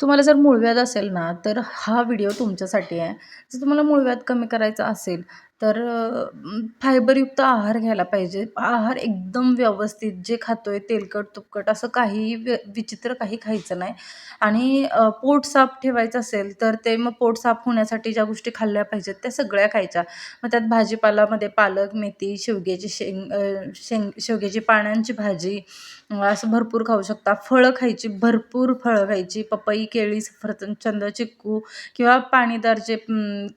तुम्हाला जर मूळव्याध असेल ना तर हा व्हिडिओ तुमच्यासाठी आहे. जर तुम्हाला मूळव्याध कमी करायचा असेल तर फायबरयुक्त आहार घ्यायला पाहिजे. आहार एकदम व्यवस्थित जे खातो आहे तेलकट तुपकट असं काही व्य विचित्र काही खायचं नाही. आणि पोट साफ ठेवायचं असेल तर ते मग पोट साफ होण्यासाठी ज्या गोष्टी खाल्ल्या पाहिजेत त्या सगळ्या खायच्या. मग त्यात भाजीपालामध्ये पालक मेथी शेवग्याची शेंग शेंग शेवग्याची पानांची भाजी असं भरपूर खाऊ शकता. फळं खायची भरपूर फळं खायची. पपई केळी सफरचंद चिक्कू किंवा पाणीदार जे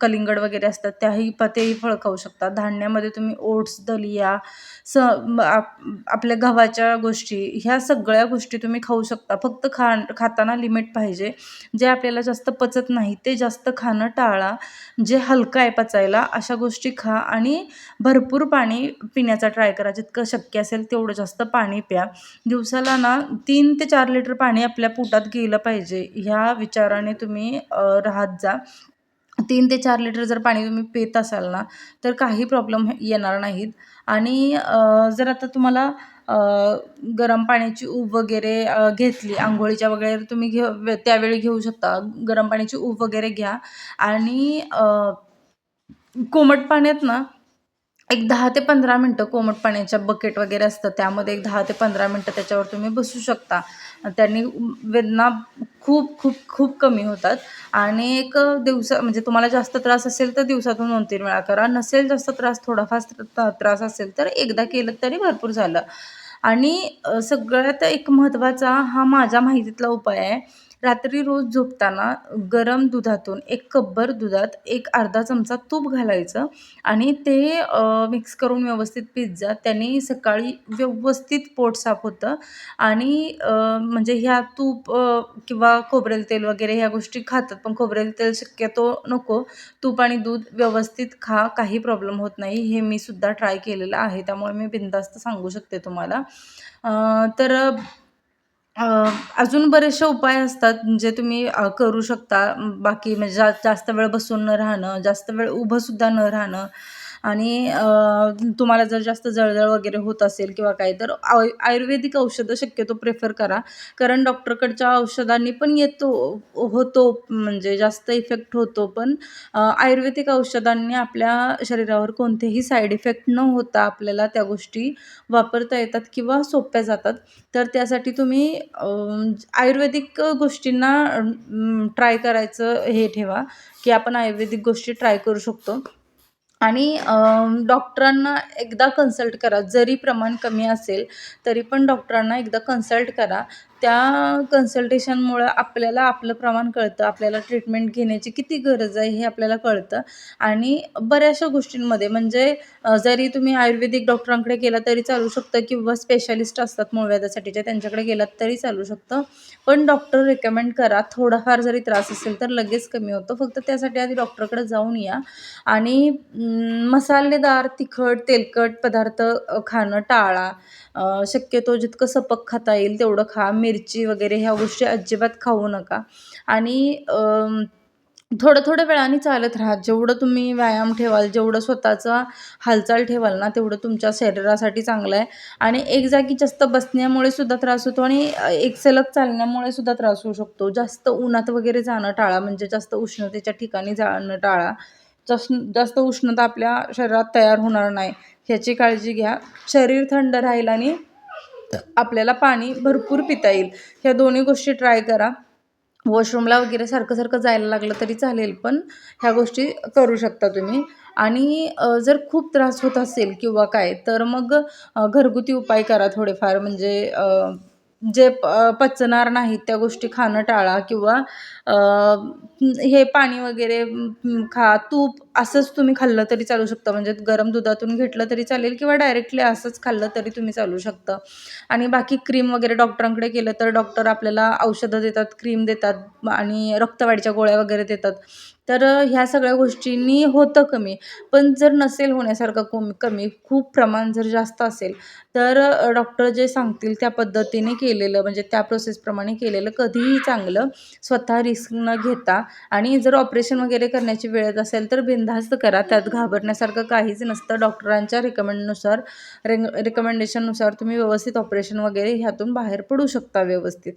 कलिंगड वगैरे असतात त्याही तेही फळं खाऊ शकता. धान्यामध्ये तुम्ही ओट्स दलिया स आप- आपल्या गव्हाच्या गोष्टी ह्या सगळ्या गोष्टी तुम्ही खाऊ शकता. फक्त खा खाताना लिमिट पाहिजे. जे आपल्याला जास्त पचत नाही ते जास्त खाणं टाळा. जे हलकं आहे पचायला अशा गोष्टी खा आणि भरपूर पाणी पिण्याचा ट्राय करा. जितकं शक्य असेल तेवढं जास्त पाणी प्या. दिवसाला ना तीन ते चार लिटर पाणी आपल्या पोटात गेलं पाहिजे. ह्या विचाराने तुम्ही राहत जा. तीन ते चार लिटर जर पाणी तुम्ही पित असाल ना तर काही प्रॉब्लेम येणार नाहीत. आणि जर आता तुम्हाला गरम पाण्याची ऊब वगैरे घेतली आंघोळीच्या वगैरे तुम्ही घे त्यावेळी घेऊ शकता. गरम पाण्याची ऊब वगैरे घ्या. आणि कोमट पाण्यात ना एक दहा ते पंधरा मिनटं कोमट पाण्याच्या बकेट वगैरे असतं त्यामध्ये एक दहा ते पंधरा मिनटं त्याच्यावर तुम्ही बसू शकता. त्यांनी वेदना खूप खूप खूप कमी होतात. आणि एक दिवसा म्हणजे तुम्हाला जास्त त्रास असेल तर दिवसातून दोन तीन वेळा करा. नसेल जास्त त्रास थोडाफार त्रास असेल तर एकदा केलं तरी भरपूर झालं. आणि सगळ्यात एक महत्त्वाचा हा माझ्या माहितीतला उपाय आहे. रात्री रोज झोपताना गरम दुधातून एक कपभर दुधात एक अर्धा चमचा तूप घालायचं आणि ते मिक्स करून व्यवस्थित पीत जा त्याने सकाळी व्यवस्थित पोट साफ होतं. आणि म्हणजे ह्या तूप किंवा खोबरेल तेल वगैरे ह्या गोष्टी खातात पण खोबरेल तेल शक्यतो नको. तूप आणि दूध व्यवस्थित खा काही प्रॉब्लेम होत नाही. हे मी सुद्धा ट्राय केलेलं आहे. त्यामुळे मी बिनधास्त सांगू शकते तुम्हाला. तर अजून बरेचसे उपाय असतात जे तुम्ही करू शकता. बाकी म्हणजे जा जास्त वेळ बसून न राहणं जास्त वेळ उभंसुद्धा न राहणं. आणि तुम्हाला जर जास्त जळजळ वगैरे होत असेल किंवा काही तर आय आयुर्वेदिक औषधं शक्यतो प्रेफर करा. कारण डॉक्टरकडच्या औषधांनी पण येतो होतो म्हणजे जास्त इफेक्ट होतो. पण आयुर्वेदिक औषधांनी आपल्या शरीरावर कोणतेही साईड इफेक्ट न होता आपल्याला त्या गोष्टी वापरता येतात किंवा सोप्या जातात. तर त्यासाठी तुम्ही आयुर्वेदिक गोष्टींना ट्राय करायचं हे ठेवा की आपण आयुर्वेदिक गोष्टी ट्राय करू शकतो. आणि डॉक्टरांना एकदा कन्सल्ट करा. जरी प्रमाण कमी असेल तरी पण डॉक्टरांना एकदा कन्सल्ट करा. त्या कन्सल्टेशनमुळं आपल्याला आपलं प्रमाण कळतं. आपल्याला ट्रीटमेंट घेण्याची किती गरज आहे हे आपल्याला कळतं. आणि बऱ्याचशा गोष्टींमध्ये म्हणजे जरी तुम्ही आयुर्वेदिक डॉक्टरांकडे गेला तरी चालू शकतं किंवा स्पेशालिस्ट असतात मूळव्याधासाठीचे त्यांच्याकडे गेलात तरी चालू शकतं. पण डॉक्टर रेकमेंड करा. थोडाफार जरी त्रास असेल तर लगेच कमी होतो. फक्त त्यासाठी आधी डॉक्टरकडे जाऊन या. आणि मसालेदार तिखट तेलकट पदार्थ खाणं टाळा. शक्यतो जितकं सपक खाता येईल तेवढं खा. मिरची वगैरे ह्या गोष्टी अजिबात खाऊ नका. आणि थोडं थोडं वेळाने चालत राहा. जेवढं तुम्ही व्यायाम ठेवाल जेवढं स्वतःचा हालचाल ठेवाल ना तेवढं तुमच्या शरीरासाठी चांगलं आहे. आणि एक जागी जास्त बसण्यामुळे सुद्धा त्रास होतो आणि एक सलग चालण्यामुळे सुद्धा त्रास होऊ शकतो. जास्त उन्हात वगैरे जाणं टाळा म्हणजे जास्त उष्णतेच्या ठिकाणी जाणं टाळा. जास्त जास्त उष्णता आपल्या शरीरात तयार होणार नाही. ह्याची काळजी घ्या. शरीर थंड राहील आणि आपल्याला पाणी भरपूर पिता येईल. ह्या दोन्ही गोष्टी ट्राय करा. वॉशरूमला वगैरे सारखं सारखं जायला लागलं तरी चालेल पण ह्या गोष्टी करू शकता तुम्ही. आणि जर खूप त्रास होत असेल किंवा काय तर मग घरगुती उपाय करा थोडेफार. म्हणजे जे प पचणार नाहीत त्या गोष्टी खाणं टाळा किंवा हे पाणी वगैरे खा तूप असंच तुम्ही खाल्लं तरी चालू शकतं. म्हणजे गरम दुधातून घेतलं तरी चालेल किंवा डायरेक्टली असंच खाल्लं तरी तुम्ही चालू शकतं. आणि बाकी क्रीम वगैरे डॉक्टरांकडे केलं तर डॉक्टर आपल्याला औषधं देतात क्रीम देतात आणि रक्तवाढीच्या गोळ्या वगैरे देतात. तर ह्या सगळ्या गोष्टींनी होतं कमी. पण जर नसेल होण्यासारखं कमी कमी खूप प्रमाण जर जास्त असेल तर डॉक्टर जे सांगतील त्या पद्धतीने केलेलं म्हणजे त्या प्रोसेसप्रमाणे केलेलं कधीही चांगलं. स्वतः रिस्क न घेता आणि जर ऑपरेशन वगैरे करण्याची वेळ असेल तर बिनधास्त करा. त्यात घाबरण्यासारखं काहीच नसतं. डॉक्टरांच्या रिकमेंडनुसार रे रिकमेंडेशननुसार तुम्ही व्यवस्थित ऑपरेशन वगैरे ह्यातून बाहेर पडू शकता व्यवस्थित.